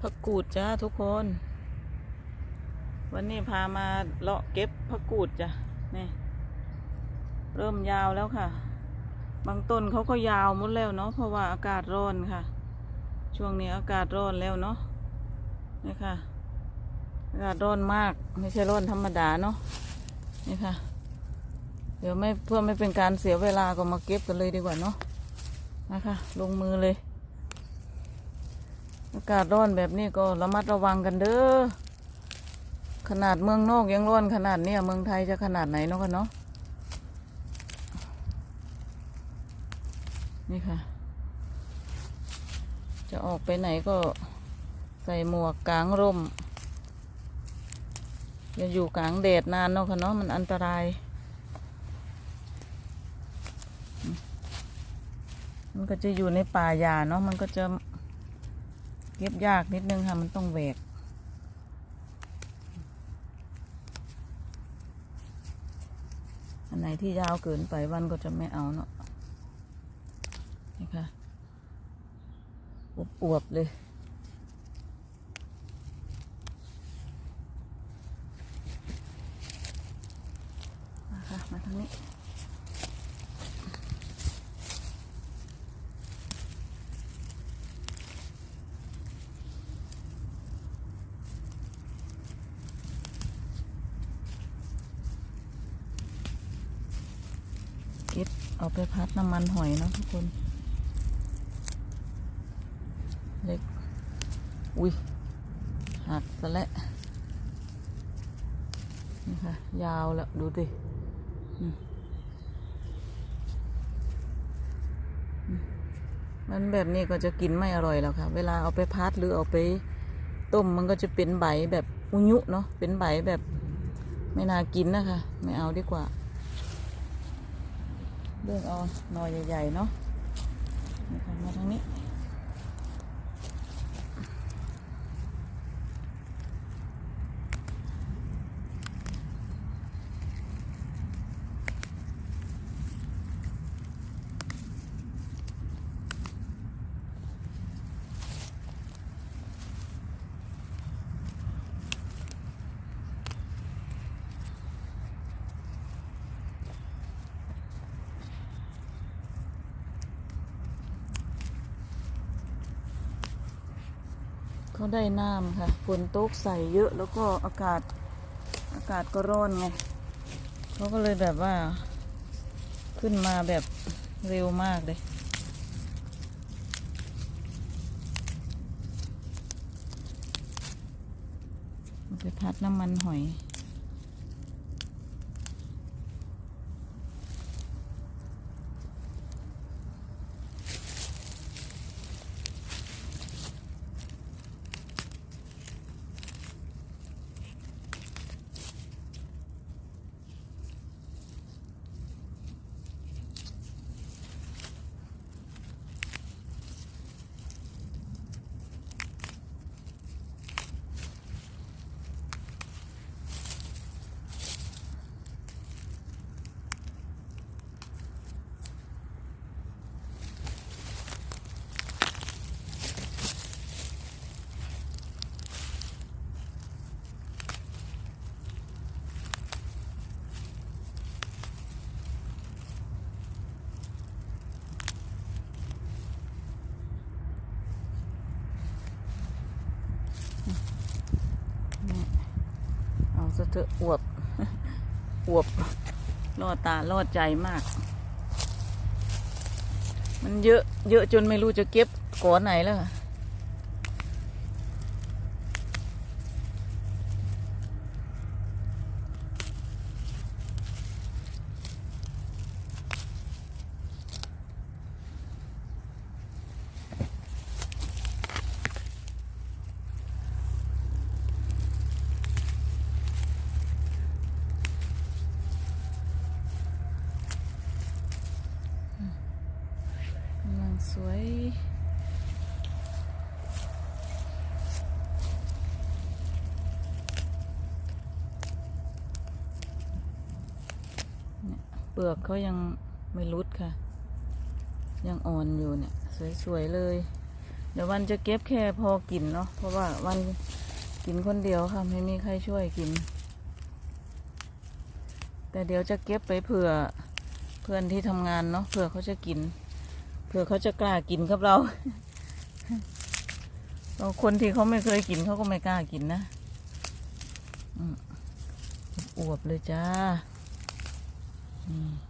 ผักกูดจ้าทุกคน วันนี้พามาเลาะเก็บผักกูดจ้ะนี่เริ่มยาวแล้วค่ะ บางต้นเขาก็ยาวหมดแล้วเนาะเพราะว่าอากาศร้อนค่ะ ช่วงนี้อากาศร้อนแล้วเนาะนี่ค่ะอากาศร้อนมากไม่ใช่ร้อนธรรมดาเนาะนี่ค่ะ เดี๋ยวไม่เพื่อไม่เป็นการเสียเวลาก็มาเก็บกันเลยดีกว่าเนาะนะคะ ลงมือเลย อากาศร้อนแบบนี้ก็ระมัดระวังกันเด้อ ขนาดเมืองนอกยังร้อนขนาดนี้เมืองไทยจะขนาดไหนเนาะกันเนาะ นี่ค่ะ จะออกไปไหนก็ใส่หมวกกลางร่ม อย่าอยู่กลางแดดนานเนาะค่ะเนาะมันอันตราย มันก็จะอยู่ในป่าหญ้าเนาะมันก็จะ เก็บยากนิดนึงค่ะ มันต้องแหวกอันไหนที่ยาวเกินไปวันก็จะไม่เอาเนาะนี่ค่ะอวบๆเลยมาค่ะมาทางนี้ เก็บเอาไปพัดน้ำมันหอยเนาะทุกคน เล็ก อุ้ยหักซะแล้วนี่ค่ะ ยาวแล้ว ดูดิมันแบบนี้ก็จะกินไม่อร่อยแล้วค่ะ เวลาเอาไปพัดหรือเอาไปต้มมันก็จะเป็นใบแบบอุยุเนาะเป็นใบแบบไม่น่ากินนะคะ ไม่เอาดีกว่า เรื่องเอาหน่อใหญ่ๆเนาะนะคะมาทางนี้ เขาได้น้ำค่ะฝนตกใส่เยอะแล้วก็อากาศอากาศก็ร้อนไงเขาก็เลยแบบว่า ขึ้นมาแบบเร็วมากเลยไปพัดน้ำมันหอย นี่ เอาซะเถออวบอวบล่อตาล่อใจมาก มันเยอะ เยอะจนไม่รู้จะเก็บก่อนไหนแล้วค่ะ กำลังสวย เนี่ยเป ลือกเขายังไม่รุดค่ะ ยังอ่อนอยู่เนี่ย สวยๆเลย เดี๋ยววันจะเก็บแค่พอกินเนาะเพราะว่าวันกินคนเดียวค่ะไม่มีใครช่วยกิน แต่เดี๋ยวจะเก็บไปเผื่อเพื่อนที่ทำงานเนาะเผื่อเขาจะกินเผื่อเขาจะกล้ากินกับเราเราคนที่เขาไม่เคยกินเขาก็ไม่กล้ากินนะอืมอวบเลยจ้า นี่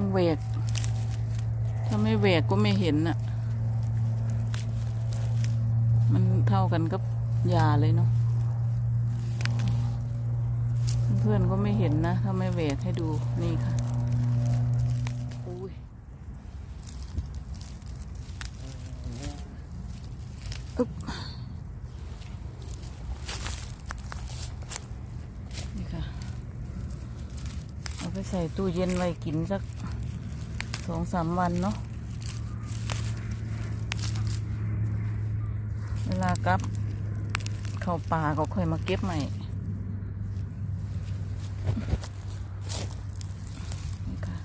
ต้องเวกถ้าไม่เวกก็ไม่เห็นน่ะมันเท่ากันกับยาเลยเนาะเพื่อนก็ไม่เห็นนะ ถ้าไม่เวกให้ดูนี่ค่ะอุ้ยอึ๊บนี่ค่ะ เอาไปใส่ตู้เย็นไว้กินสัก สองสามวันเนาะเวลากลับ เขเข้าป่าก็ค่อยมาเก็บใหม่นี่ค่ะ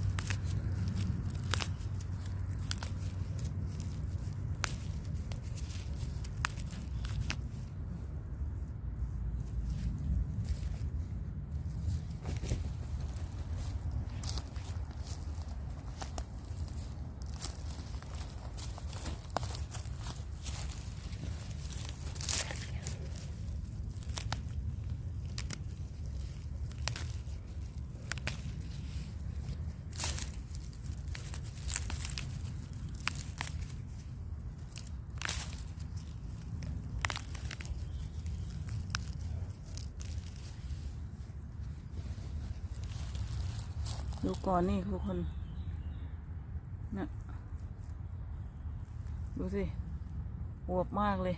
ดูก่อนนี่ทุกคนนะดูสิอวบมากเลย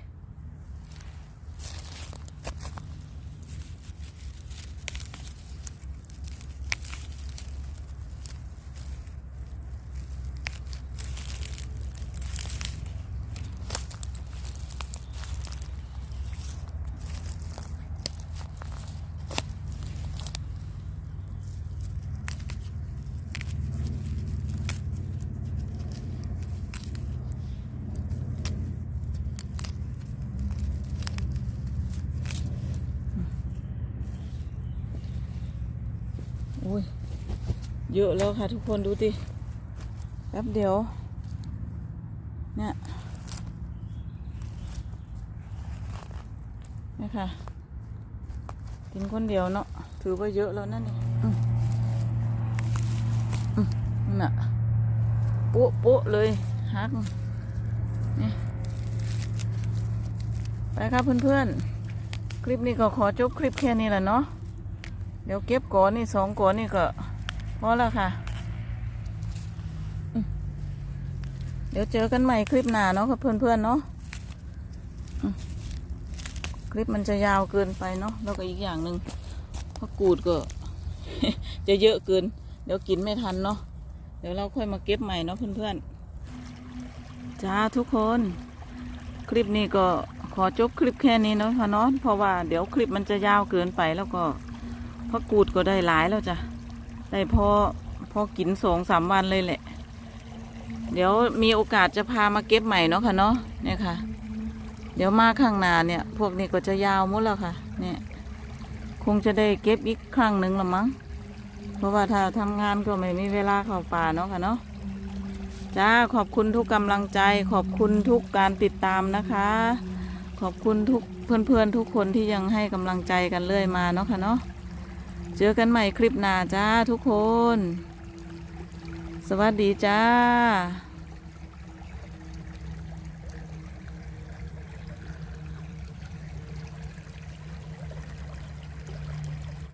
อุ้ย เยอะแล้วค่ะทุกคนดูดิแป๊บเดียว เนี่ยนี่ค่ะ กินคนเดียวเนาะถือว่าเยอะแล้วนั่นนี่อืมอืมนั่นน่ะโป๊ะโป๊ะเลยฮักนี่ไปครับเพื่อนๆ คลิปนี้ก็ขอจบคลิปแค่นี้แหละเนาะเดี๋ยวเก็บก่อนนี่สองก่อนนี่ก็ อแล้วค่ะ เดี๋ยวเจอกันใหม่คลิปหน้าเนาะกับเพื่อนๆเนาะคลิปมันจะยาวเกินไปเนาะแล้วก็อีกอย่างหนึ่งผักกูดก็ จะเยอะเกิน เดี๋ยวกินไม่ทันเนาะเดี๋ยวเราค่อยมาเก็บใหม่เนาะเพื่อนๆจ้าทุกคน คลิปนี้ก็ขอจบคลิปแค่นี้เนาะค่ะเนาะเพราะว่าเดี๋ยวคลิปมันจะยาวเกินไปแล้วก็พักกูดก็ได้หลายแล้วจ้ะ ได้พอพอกินสองสามวันเลยแหละ เดี๋ยวมีโอกาสจะพามาเก็บใหม่เนาะค่ะเนาะเนี่ยค่ะ เดี๋ยวมาข้างหน้าเนี่ย พวกนี้ก็จะยาวหมดแล้วค่ะ เนี่ย คงจะได้เก็บอีกครั้งหนึ่งละมั้งเพราะว่าถ้าทำงานก็ไม่มีเวลาเข้าป่าเนาะค่ะเนาะจ้าขอบคุณทุกกำลังใจ ขอบคุณทุกการติดตามนะคะ ขอบคุณทุกเพื่อนๆทุกคนที่ยังให้กำลังใจกันเรื่อยมาเนาะค่ะเนาะ เจอกันใหม่คลิปหน้าจ้าทุกคน สวัสดีจ้า